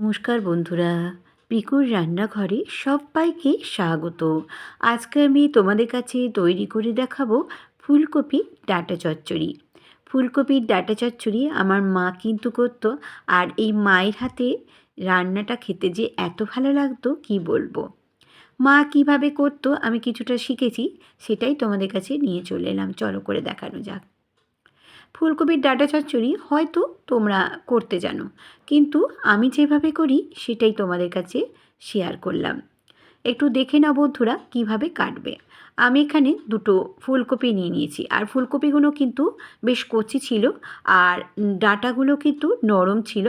নমস্কার বন্ধুরা, পিকুর রান্নাঘরে সবাইকে স্বাগত। আজকে আমি তোমাদের কাছে তৈরি করে দেখাবো ফুলকপি ডাটা চচ্চড়ি। ফুলকপির ডাটা চচ্চড়ি আমার মা কিন্তু করতো, আর এই মায়ের হাতে রান্নাটা খেতে যে এত ভালো লাগতো, কি বলব? মা কীভাবে করতো আমি কিছুটা শিখেছি, সেটাই তোমাদের কাছে নিয়ে চলে এলাম। চলো করে দেখানো যাক। ফুলকপির ডাটা চচ্চড়ি হয়তো তোমরা করতে জানো। কিন্তু আমি যেভাবে করি, সেটাই তোমাদের কাছে শেয়ার করলাম। একটু দেখে নাও বন্ধুরা, কীভাবে কাটবে। আমি এখানে দুটো ফুলকপি নিয়ে নিয়েছি। আর ফুলকপিগুলো কিন্তু বেশ কচি ছিল, আর ডাটাগুলো কিন্তু নরম ছিল।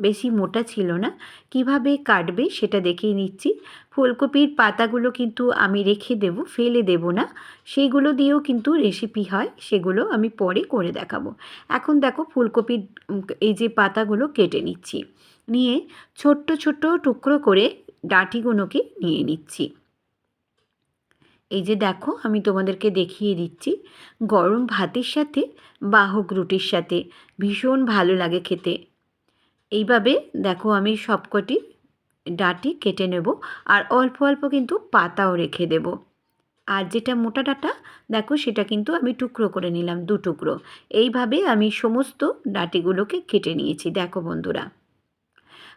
বেশি মোটা ছিল না। কীভাবে কাটবে সেটা দেখিয়ে নিচ্ছি। ফুলকপির পাতাগুলো কিন্তু আমি রেখে দেব, ফেলে দেব না। সেইগুলো দিয়েও কিন্তু রেসিপি হয়, সেগুলো আমি পরে করে দেখাবো। এখন দেখো ফুলকপির এই যে পাতাগুলো কেটে নিচ্ছি। নিয়ে ছোট্ট ছোট্ট টুকরো করে ডাঁটিগুলোকে নিয়ে নিচ্ছি। এই যে দেখো আমি তোমাদেরকে দেখিয়ে দিচ্ছি, গরম ভাতের সাথে বাহক রুটির সাথে ভীষণ ভালো লাগে খেতে। এইভাবে দেখো আমি সবকটি ডাটি কেটে নেব আর অল্প অল্প কিন্তু পাতাও রেখে দেব। আর যেটা মোটা ডাটা, দেখো সেটা কিন্তু আমি টুকরো করে নিলাম দু টুকরো। এইভাবে আমি সমস্ত ডাটিগুলোকে কেটে নিয়েছি, দেখো বন্ধুরা।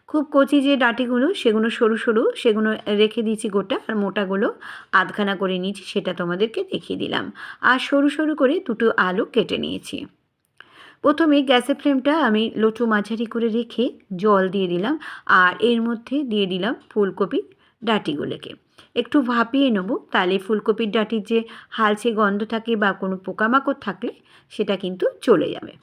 খুব কচি যে ডাটিগুলো, সেগুলো সরু সরু, সেগুলো রেখে দিয়েছি গোটা আর মোটাগুলো আধখানা করে নিয়েছি, সেটা তোমাদেরকে দেখিয়ে দিলাম। আর সরু সরু করে দুটো আলু কেটে নিয়েছি। প্রথমে গ্যাসের ফ্লেমটা আমি লটু মাঝারি করে রেখে জল দিয়ে দিলাম আর এর মধ্যে দিয়ে দিলাম ফুলকপি ডাঁটিগুলোকে। একটু ভাপিয়ে নেব, তাহলে ফুলকপির ডাঁটির যে হালসে গন্ধ থাকে বা কোনো পোকামাকড় থাকলে সেটা কিন্তু চলে যাবে।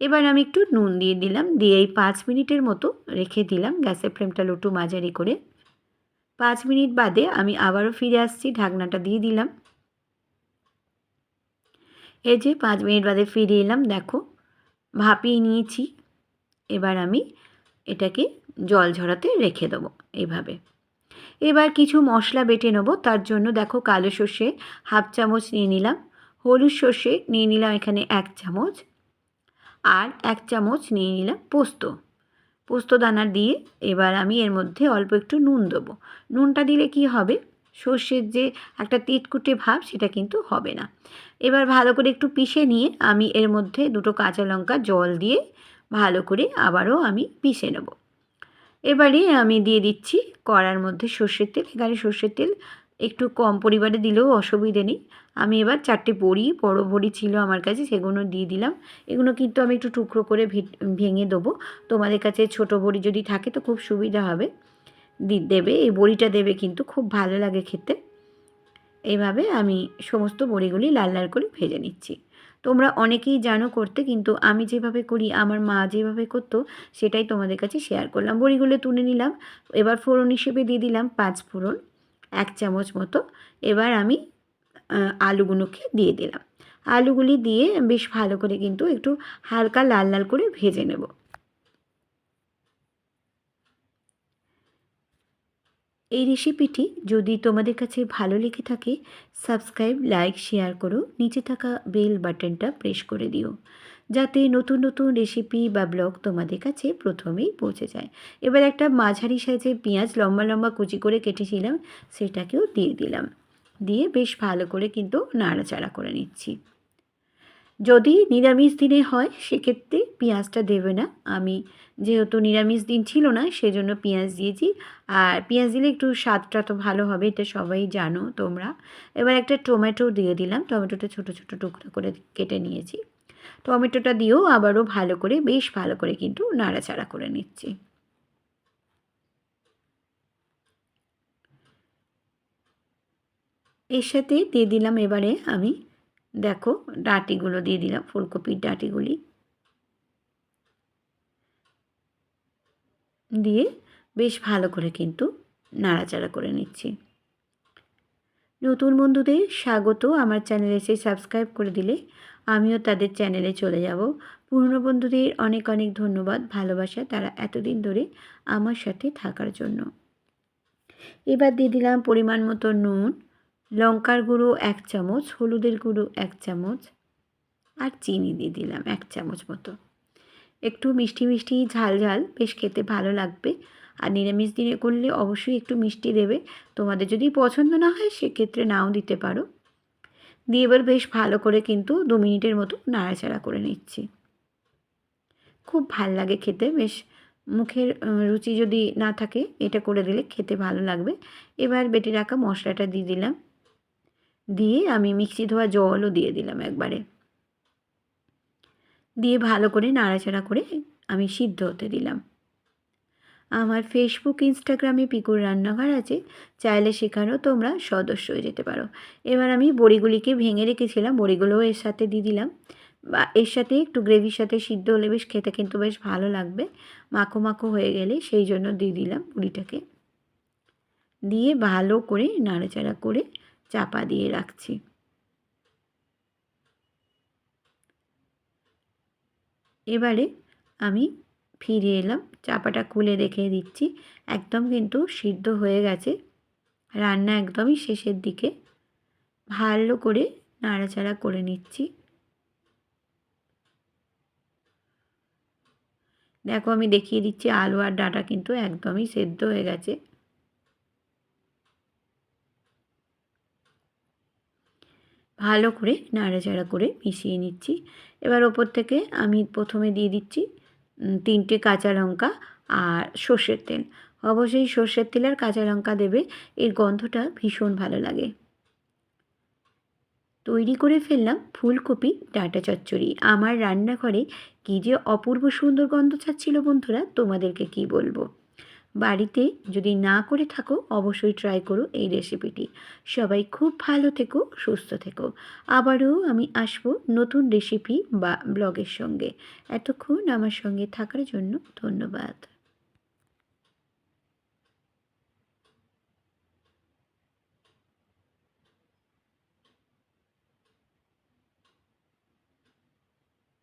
এবার আমি একটু নুন দিয়ে দিলাম, দিয়ে এই পাঁচ মিনিটের মতো রেখে দিলাম গ্যাসের ফ্লেমটা লটু মাঝারি করে। পাঁচ মিনিট বাদে আমি আবারও ফিরে আসছি, ঢাকনাটা দিয়ে দিলাম। এই যে পাঁচ মিনিট বাদে ফিরে এলাম, দেখো। ভাপিয়ে নিয়েছি। এবার আমি এটাকে জল ঝরাতে রেখে দেবো এইভাবে। এবার কিছু মশলা বেটে নেব, তার জন্য দেখো কালো সর্ষে হাফ চামচ নিয়ে নিলাম। হলুদ সর্ষে নিয়ে নিলাম এখানে এক চামচ। আর এক চামচ নিয়ে নিলাম পোস্ত। পোস্ত দানা দিয়ে এবার আমি এর মধ্যে অল্প একটু নুন দেবো। নুনটা দিলে কি হবে? সর্ষের যে একটা তিতকুটে ভাব সেটা কিন্তু হবে না। এবার ভালো করে একটু পিষে নিয়ে আমি এর মধ্যে দুটো কাঁচা লঙ্কা জল দিয়ে ভালো করে আবারও আমি পিষে নেব। এবারে আমি দিয়ে দিচ্ছি কড়ার মধ্যে সর্ষের তেল। এখানে সর্ষের তেল একটু কম পরিমাণে দিলেও অসুবিধে নেই। আমি এবার চারটে বড়ি, বড়ো বড়ি ছিল আমার কাছে সেগুলো দিয়ে দিলাম। এগুলো কিন্তু আমি একটু টুকরো করে ভেঙে দেবো। তোমাদের কাছে ছোট বড়ি যদি থাকে তো খুব সুবিধা হবে। দেবে, এই বড়িটা দেবে কিন্তু খুব ভালো লাগে খেতে। এইভাবে আমি সমস্ত বড়িগুলি লাল লাল করে ভেজে নিচ্ছি। তোমরা অনেকেই জানো করতে, কিন্তু আমি যেভাবে করি, আমার মা যেভাবে করতো, সেটাই তোমাদের কাছে শেয়ার করলাম। বড়িগুলো তুলে নিলাম, এবার ফোড়ন হিসেবে দিয়ে দিলাম পাঁচ ফোড়ন, এক চামচ মতো। এবার আমি আলুগুলোকে দিয়ে দিলাম। আলুগুলি দিয়ে বেশ ভালো করে কিন্তু একটু হালকা লাল লাল করে ভেজে নেব। এই রেসিপিটি যদি তোমাদের কাছে ভালো লেগে থাকে সাবস্ক্রাইব লাইক শেয়ার করো। নিচে থাকা বেল বাটনটা প্রেস করে দিও, যাতে নতুন নতুন রেসিপি বা ব্লগ তোমাদের কাছে প্রথমেই পৌঁছে যায়। এবার একটা মাঝারি সাইজে পেঁয়াজ লম্বা লম্বা কুচি করে কেটেছিলাম, সেটাকেও দিয়ে দিলাম। দিয়ে বেশ ভালো করে কিন্তু নাড়াচাড়া করে নিচ্ছি। যদি নিরামিষ দিনে হয়, সেক্ষেত্রে পেঁয়াজটা দেবে না। আমি যেহেতু নিরামিষ দিন ছিল না, সেজন্য পেঁয়াজ দিয়েছি। আর পেঁয়াজ দিলে একটু স্বাদটা তো ভালো হবে, এটা সবাই জানো তোমরা। এবার একটা টমেটো দিয়ে দিলাম। টমেটোটা ছোটো ছোটো টুকরো করে কেটে নিয়েছি। টমেটোটা দিয়েও আবারও ভালো করে, বেশ ভালো করে কিন্তু নাড়াচাড়া করে নিচ্ছি। এর সাথে দিয়ে দিলাম এবারে আমি দেখো, ডাটিগুলো দিয়ে দিলাম, ফুলকপির ডাটিগুলি। দিয়ে বেশ ভালো করে কিন্তু নাড়াচাড়া করে নিচ্ছি। নতুন বন্ধুদের স্বাগত। আমার চ্যানেলে এসে সাবস্ক্রাইব করে দিলে আমিও তাদের চ্যানেলে চলে যাব। পুরনো বন্ধুদের অনেক অনেক ধন্যবাদ ভালোবাসা তারা এতদিন ধরে আমার সাথে থাকার জন্য। এবার দিয়ে দিলাম পরিমাণ মতো নুন। লঙ্কার গুঁড়ো এক চামচ, হলুদের গুঁড়ো এক চামচ আর চিনি দিয়ে দিলাম এক চামচ মতো। একটু মিষ্টি মিষ্টি ঝাল ঝাল, বেশ খেতে ভালো লাগবে। আর নিরামিষ দিনে করলে অবশ্যই একটু মিষ্টি দেবে। তোমাদের যদি পছন্দ না হয়, সেক্ষেত্রে নাও দিতে পারো। দিয়ে এবার বেশ ভালো করে কিন্তু দু মিনিটের মতো নাড়াচাড়া করে নিচ্ছি। খুব ভালো লাগে খেতে, বেশ মুখের রুচি যদি না থাকে, এটা করে দিলে খেতে ভালো লাগবে। এবার বেটে রাখা মশলাটা দিয়ে দিলাম। দিয়ে আমি মিক্সি ধোয়া জলও দিয়ে দিলাম একবারে। দিয়ে ভালো করে নাড়াচাড়া করে আমি সিদ্ধ হতে দিলাম। আমার ফেসবুক ইনস্টাগ্রামে পিকুর রান্নাঘর আছে, চাইলে সেখানেও তোমরা সদস্য হয়ে যেতে পারো। এবার আমি বড়িগুলিকে ভেঙে রেখেছিলাম, বড়িগুলোও এর সাথে দিয়ে দিলাম। বা এর সাথে একটু গ্রেভির সাথে সিদ্ধ হলে বেশ খেতে কিন্তু বেশ ভালো লাগবে, মাখো মাখো হয়ে গেলে সেই জন্য দিয়ে দিলাম বড়িটাকে দিয়ে ভালো করে নাড়াচাড়া করে চাপা দিয়ে রাখছি। এবারে আমি ফিরে এলাম, চাপাটা খুলে দেখে দিচ্ছি। একদম কিন্তু সিদ্ধ হয়ে গেছে। রান্না একদমই শেষের দিকে। ভালো করে নাড়াচাড়া করে নিচ্ছি। দেখো আমি দেখিয়ে দিচ্ছি, আলু আর ডাটা কিন্তু একদমই সেদ্ধ হয়ে গেছে। ভালো করে নাড়াচাড়া করে মিশিয়ে নিচ্ছি। এবার ওপর থেকে আমি প্রথমে দিয়ে দিচ্ছি তিনটে কাঁচা লঙ্কা আর সর্ষের তেল। অবশ্যই সর্ষের তেল আর কাঁচা লঙ্কা দেবে, এর গন্ধটা ভীষণ ভালো লাগে। তৈরি করে ফেললাম ফুলকপি, ডাঁটা চচ্চড়ি। আমার রান্নাঘরে কী যে অপূর্ব সুন্দর গন্ধ ছাড়ছিল বন্ধুরা, তোমাদেরকে কি বলব? বাড়িতে যদি না করে থাকো, অবশ্যই ট্রাই করো এই রেসিপিটি সবাই খুব ভালো থেকো, সুস্থ থেকো। আবারও আমি আসব নতুন রেসিপি বা ব্লগের সঙ্গে। এতক্ষণ আমার সঙ্গে থাকার জন্য ধন্যবাদ।